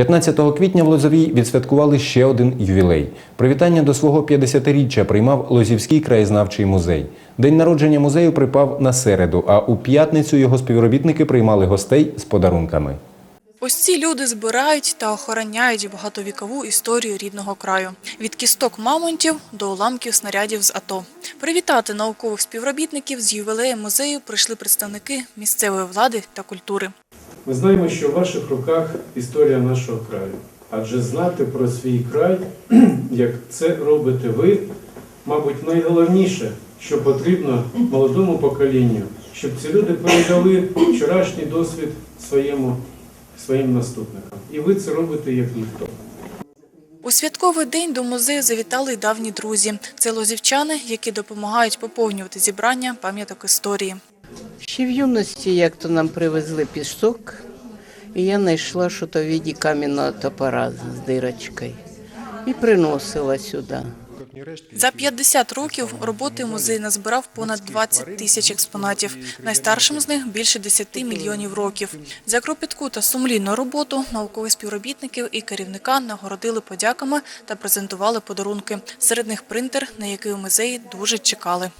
15 квітня в Лозовій відсвяткували ще один ювілей. Привітання до свого 50-річчя приймав Лозівський краєзнавчий музей. День народження музею припав на середу, а у п'ятницю його співробітники приймали гостей з подарунками. Ось ці люди збирають та охороняють багатовікову історію рідного краю від кісток мамонтів до уламків снарядів з АТО. Привітати наукових співробітників з ювілеєм музею прийшли представники місцевої влади та культури. Ми знаємо, що в ваших руках історія нашого краю. Адже знати про свій край, як це робите ви, мабуть, найголовніше, що потрібно молодому поколінню, щоб ці люди передали вчорашній досвід своєму, своїм наступникам. І ви це робите як ніхто. У святковий день до музею завітали й давні друзі. Це лозівчани, які допомагають поповнювати зібрання пам'яток історії. Ще в юності як то нам привезли пісок, і я знайшла щось у віді кам'яного топора з дирочкою і приносила сюди. За 50 років роботи музей назбирав понад 20 тисяч експонатів. Найстаршим з них більше 10 мільйонів років. За кропітку та сумлінну роботу наукових співробітників і керівника нагородили подяками та презентували подарунки. Серед них принтер, на який у музеї дуже чекали.